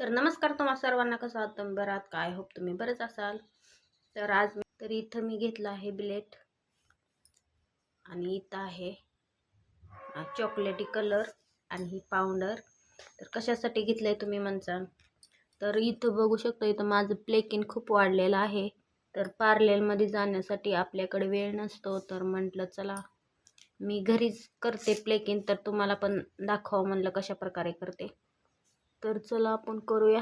तर नमस्कार तुम्हा सर्वांना कसं आहात? तुम्ही बरं आहात काय? होप तुम्ही बरंच असाल. तर आज तर इथं मी घेतलं आहे ब्लेट आणि इथं आहे चॉकलेटी कलर आणि ही पावडर. तर कशासाठी घेतलं आहे तुम्ही म्हणसाल तर इथं बघू शकतो इथं माझं प्लेकिन खूप वाढलेलं आहे. तर पार्लरमध्ये जाण्यासाठी आपल्याकडे वेळ नसतो. तर म्हटलं चला मी घरीच करते प्लेकिन तर तुम्हाला पण दाखवा म्हणलं कशा प्रकारे करते. तर चला आपण करूया.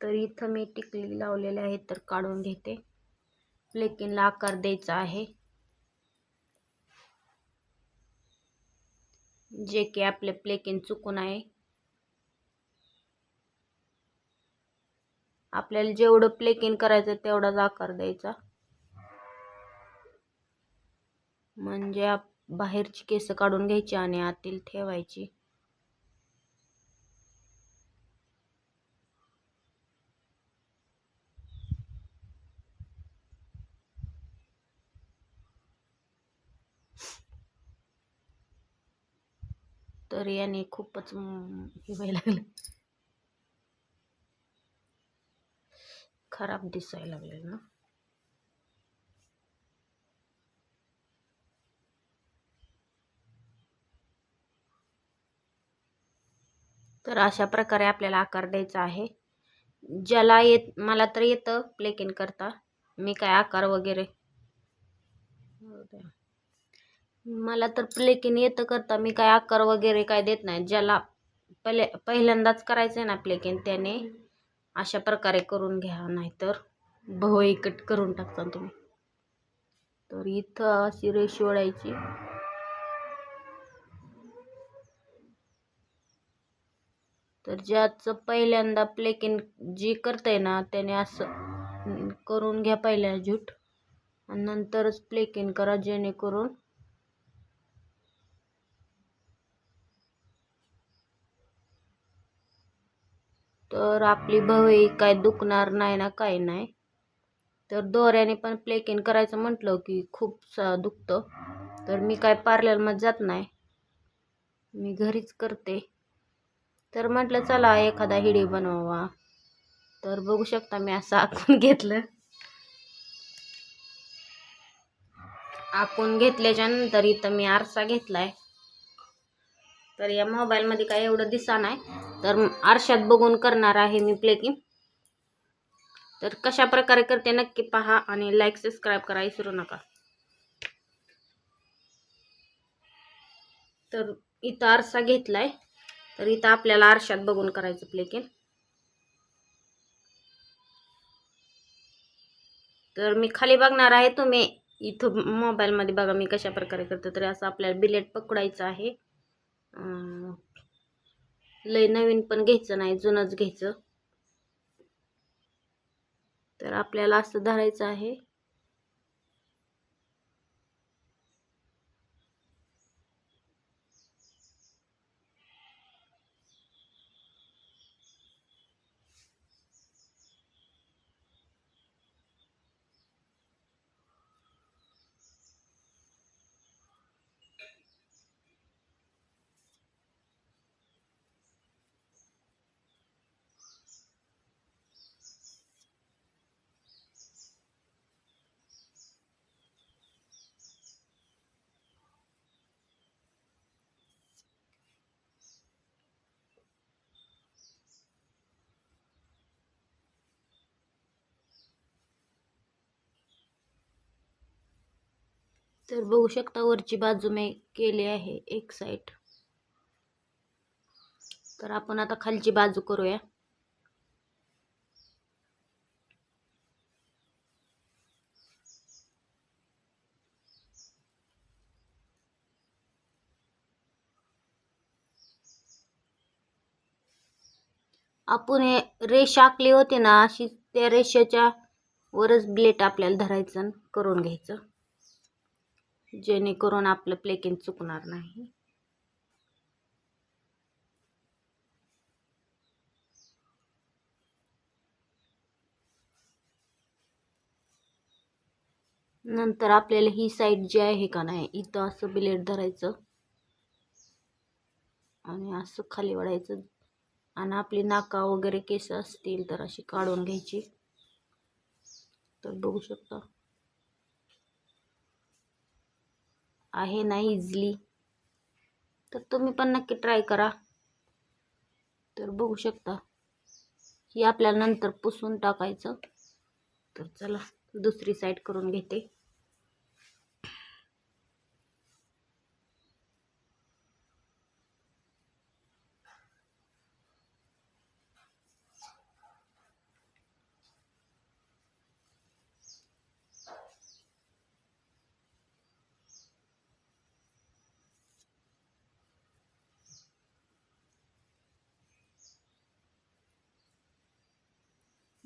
तर इथं मी टिकली लावलेले आहेत तर काढून घेते. प्लेकिनला आकार द्यायचा आहे. जे की आपले प्लेकिन चुकून आहे. आपल्याला जेवढं प्लेकिन करायचं तेवढाच आकार द्यायचा. म्हणजे आप बाहेरची केस काढून घ्यायची आणि आतील ठेवायची. तर याने खूपच हे व्हायला लागलं. खराब दिसायला लागले ना. तर अशा प्रकारे आपल्याला आकार द्यायचा आहे. ज्याला येत मला तर येतं प्लेकिंग करता. मी काय आकार वगैरे? हो मला तर प्लेकिन येतं करता मी काय आकार वगैरे काय देत नाही. ज्याला पहिले पहिल्यांदाच करायचं आहे ना प्लेकिंग त्याने अशा प्रकारे करून घ्या नाहीतर भवई कट करून टाकता तुम्ही. तर इथं अशी रेष ओढायची. तर ज्याचं पहिल्यांदा प्लेकिंग जी करतंय ना त्याने असं करून घ्या पहिल्या झूट आणि नंतरच प्लेकिंग करा जेणेकरून तर आपली भवई काय दुखणार नाही ना काही नाही. तर दोऱ्याने पण प्लेकिंग करायचं म्हटलं की खूप सा दुखतं. तर मी काय पार्लरमध्ये जात नाही. मी घरीच करते. तर म्हटलं चला एखादा हिडी बनवावा. तर बघू शकता मी असं आखून घेतलं. आखून घेतल्याच्या नंतर इथं मी आरसा घेतलाय. तर या मोबाईलमध्ये काय एवढं दिसा नाही. तर आरशात बघून करणार आहे मी प्लेकिंग तर कशा प्रकारे करते नक्की पहा आणि लाईक सबस्क्राईब करा विसरू नका. तर इथं आरसा घेतलाय. तर इथं आपल्याला आरशात बघून करायचं प्लेकिंग तर मी खाली बघणार आहे तुम्ही. इथं मोबाईलमध्ये बघा मी कशा प्रकारे करते तरी असं आपल्याला बिलेट पकडायचं आहे. लय नवीन पण घ्यायचं नाही जुनंच घ्यायचं. तर आपल्याला असं धरायचं आहे. तर बघू शकता वरची बाजू मी केली आहे एक साईड तर आपण आता खालची बाजू करूया. आपण हे रेष आखली होती ना अशी त्या रेषेच्या वरच ब्लेट आपल्याला धरायचं आणि करून घ्यायचं. जेणेकरून आपलं प्लेकिंग चुकणार नाही. नंतर आपल्याला ही साईड जी आहे का नाही इथं असं बिलेट धरायचं आणि असं खाली वाढायचं आणि आपली नाका वगैरे केस असतील तर अशी काढून घ्यायची. तर बघू शकता. आहे ना इझली तर तुम्ही पण नक्की ट्राय करा. तर बघू शकता. ही आपल्याला नंतर पुसून टाकायचं. तर चला दुसरी साईड करून घेते.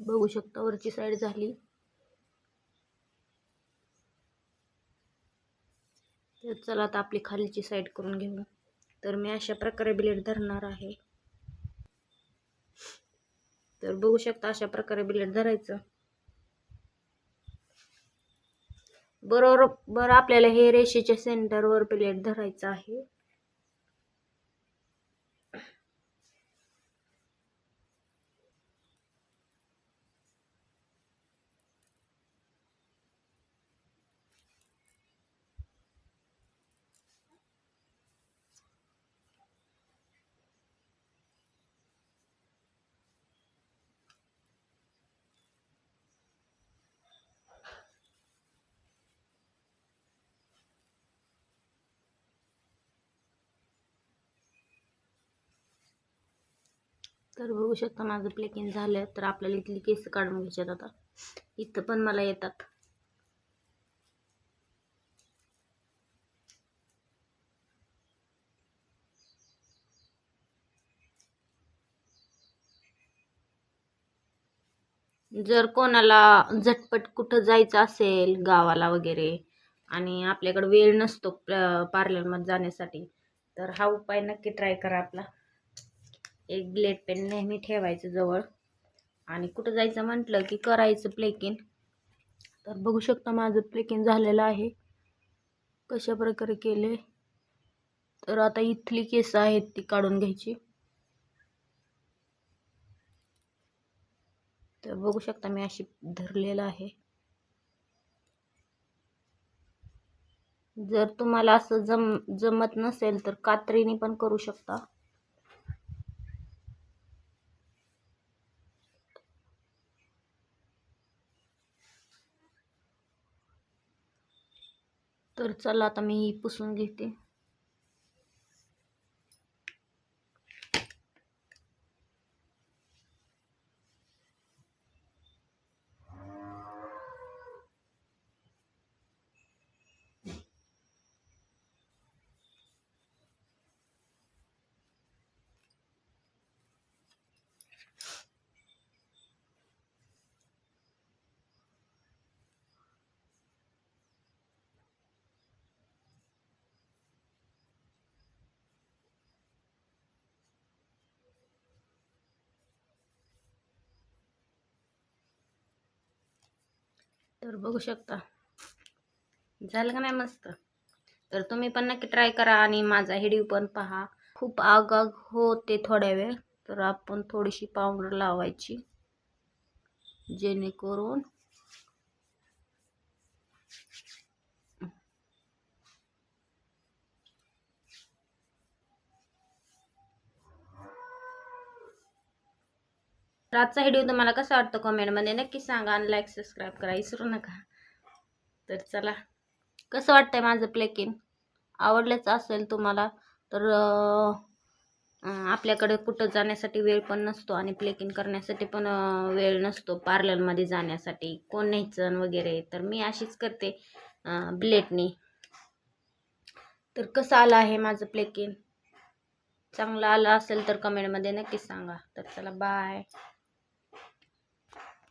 बघू शकता वरची साईड झाली. तर चला आता आपली खालीची साईड करून घेऊ. तर मी अशा प्रकारे ब्लेड धरणार आहे. तर बघू शकता अशा प्रकारे ब्लेड धरायचं. बरोबर बरं आपल्याला हे रेषेच्या सेंटरवर ब्लेड धरायचं आहे. तर बघू शकता माझं प्लेकिंग झालं तर आपल्याला इथली केस काढून घ्यायच्यात आता. इथं पण मला येतात. जर कोणाला झटपट कुठं जायचं असेल गावाला वगैरे आणि आपल्याकडे वेळ नसतो पार्लरमध्ये जाण्यासाठी तर हा उपाय नक्की ट्राय करा आपला. एक ब्लेड पेन नेहमी ठेवायचं जवळ. आणि कुठं जायचं म्हटलं की करायचं प्लेकिंग तर बघू शकता माझं प्लेकिंग झालेलं आहे. कशा प्रकारे केले? तर आता इथली केस आहेत ती काढून घ्यायची. तर बघू शकता मी अशी धरलेलं आहे. जर तुम्हाला असं जम जमत नसेल तर कात्रीने पण करू शकता. तर चला आता मी पुसून घेते. तर बघू शकता. झालं का नाही मस्त? तर तुम्ही पण नक्की ट्राय करा आणि माझा हिडीव पण पहा. खूप आग आग होते थोड्या वेळ. तर आपण थोडीशी पावडर लावायची. जेणेकरून आजचा व्हिडिओ तुम्हाला कसा वाटतो कमेंटमध्ये नक्की सांगा आणि लाईक सबस्क्राईब करा. विसरू नका. तर चला. कसं वाटतंय माझं प्लेकिंग आवडलंच असेल तुम्हाला तर आपल्याकडे कुठं जाण्यासाठी वेळ पण नसतो आणि प्लेकिंग करण्यासाठी पण वेळ नसतो पार्लरमध्ये जाण्यासाठी. कोण न्यायचं वगैरे. तर मी अशीच करते ब्लेडनी तर कसं आलं आहे माझं प्लेकिंग चांगलं आलं असेल तर कमेंटमध्ये नक्कीच सांगा. तर चला बाय